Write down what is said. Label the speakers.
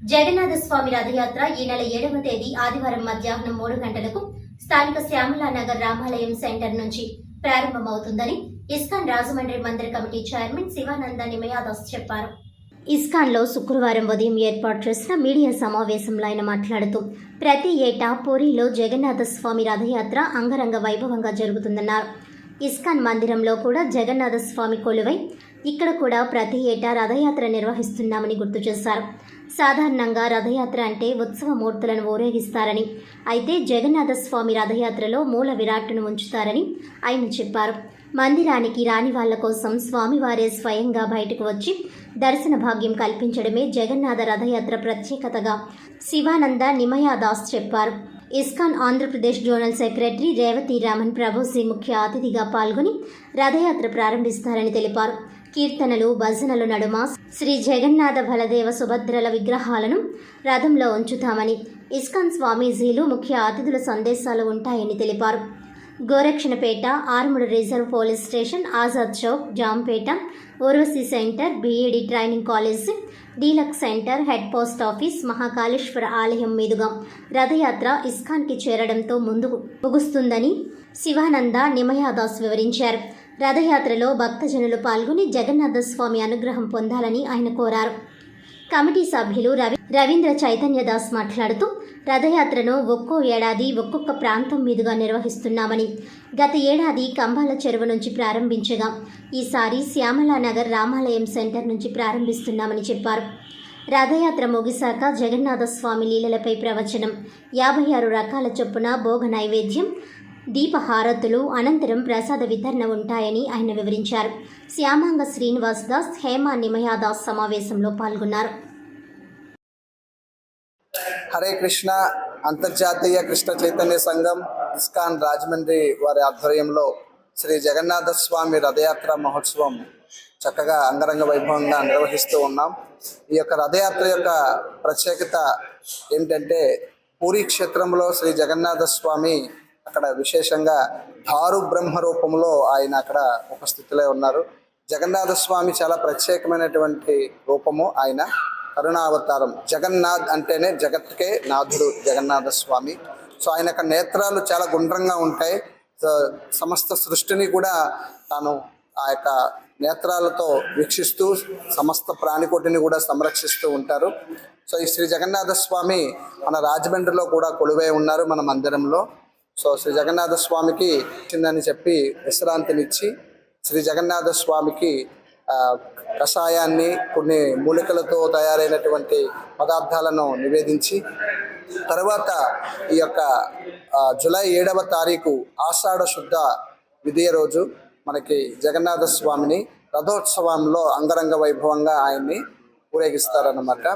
Speaker 1: జగన్నాథ స్వామి రథయాత్ర ఈ నెల ఏడవ తేదీ ఆదివారం మధ్యాహ్నం మూడు గంటలకు స్థానిక శ్యామలా నగర్ రామాలయం సెంటర్ నుంచి ప్రారంభమవుతుందని ఇస్కాన్ రాజమండ్రి మందిర కమిటీ చైర్మన్ శివానంద నిమయాదాస్ చెప్పారు. ఇస్కాన్లో శుక్రవారం ఉదయం ఏర్పాటు చేసిన మీడియా సమావేశంలో ఆయన మాట్లాడుతూ ప్రతి ఏటా పూరిలో జగన్నాథ స్వామి రథయాత్ర అంగరంగ వైభవంగా జరుగుతుందన్నారు. ఇస్కాన్ మందిరంలో కూడా జగన్నాథ స్వామి కొలువై ఇక్కడ కూడా ప్రతి ఏటా రథయాత్ర నిర్వహిస్తున్నామని గుర్తు చేశారు. సాధారణంగా రథయాత్ర అంటే ఉత్సవ మూర్తులను ఊరేగిస్తారని అయితే జగన్నాథ స్వామి రథయాత్రలో మూల విరాట్ను ఉంచుతారని ఆయన చెప్పారు. మందిరానికి రాని వాళ్ళ కోసం స్వామివారే స్వయంగా బయటకు వచ్చి దర్శన భాగ్యం కల్పించడమే జగన్నాథ రథయాత్ర ప్రత్యేకతగా శివానంద నిమయాదాస్ చెప్పారు. ISKCON Andhra Pradesh zonal secretary Revathi Raman Prabhushri ముఖ్య అతిథిగా పాల్గొని రథయాత్ర ప్రారంభిస్తారని తెలిపారు. కీర్తనలు భజనలు నడుమ శ్రీ జగన్నాథ బలదేవ సుభద్రల విగ్రహాలను రథంలో ఉంచుతామని ఇస్కాన్ స్వామీజీలు ముఖ్య అతిథుల సందేశాలు ఉంటాయని తెలిపారు. Gorakshanapeta armed reserve police station Azad chowk Jampeta Urvashi centre B Ed training college deluxe centre head post office Mahakaleshwara ఆలయం మీదుగా రథయాత్ర ఇస్కాన్కి చేరడంతో ముందుకు ముగుస్తుందని శివానంద నిమయాదాస్ వివరించారు. రథయాత్రలో భక్తజనులు పాల్గొని జగన్నాథ స్వామి అనుగ్రహం పొందాలని ఆయన కోరారు. కమిటీ సభ్యులు రవి రవీంద్ర చైతన్యదాస్ మాట్లాడుతూ రథయాత్రను ఒక్కో ఏడాది ఒక్కొక్క ప్రాంతం మీదుగా నిర్వహిస్తున్నామని గత ఏడాది కంబాల చెరువు నుంచి ప్రారంభించగా ఈసారి శ్యామలానగర్ రామాలయం సెంటర్ నుంచి ప్రారంభిస్తున్నామని చెప్పారు. రథయాత్ర ముగిశాక జగన్నాథ స్వామి లీలలపై ప్రవచనం యాభై ఆరు రకాల చొప్పున భోగ నైవేద్యం దీపహారతులు అనంతరం ప్రసాద వితరణ ఉంటాయని ఆయన వివరించారు. శ్యామాంగ శ్రీనివాస్ దాస్ హేమ నిమయాదాస్ సమావేశంలో పాల్గొన్నారు.
Speaker 2: హరే కృష్ణ అంతర్జాతీయ కృష్ణ చైతన్య సంఘం ఇస్కాన్ రాజమండ్రి వారి ఆధ్వర్యంలో శ్రీ జగన్నాథ స్వామి రథయాత్ర మహోత్సవం చక్కగా అంగరంగ వైభవంగా నిర్వహిస్తూ ఉన్నాం. ఈ యొక్క రథయాత్ర యొక్క ప్రత్యేకత ఏమిటంటే పూరి క్షేత్రంలో శ్రీ జగన్నాథ స్వామి అక్కడ విశేషంగా దారు బ్రహ్మ రూపంలో ఆయన అక్కడ ఉపస్థితులే ఉన్నారు. జగన్నాథ స్వామి చాలా ప్రత్యేకమైనటువంటి రూపము ఆయన. కరుణావతారం జగన్నాథ్ అంటేనే జగత్కే నాథుడు జగన్నాథ స్వామి. సో ఆయన యొక్క నేత్రాలు చాలా గుండ్రంగా ఉంటాయి. సో సమస్త సృష్టిని కూడా తాను ఆ యొక్క నేత్రాలతో వీక్షిస్తూ సమస్త ప్రాణికోటిని కూడా సంరక్షిస్తూ ఉంటారు. సో ఈ శ్రీ జగన్నాథ స్వామి మన రాజమండ్రిలో కూడా కొలువై ఉన్నారు మన మందిరంలో. సో శ్రీ జగన్నాథ స్వామికి వచ్చిందని చెప్పి విశ్రాంతినిచ్చి శ్రీ జగన్నాథ స్వామికి కషాయాన్ని కొన్ని మూలికలతో తయారైనటువంటి పదార్థాలను నివేదించి తర్వాత ఈ యొక్క జులై జూలై ఏడవ తారీఖు ఆషాఢ శుద్ధ విధియ రోజు మనకి జగన్నాథ స్వామిని రథోత్సవంలో అంగరంగ వైభవంగా ఆయన్ని ఊరేగిస్తారన్నమాట.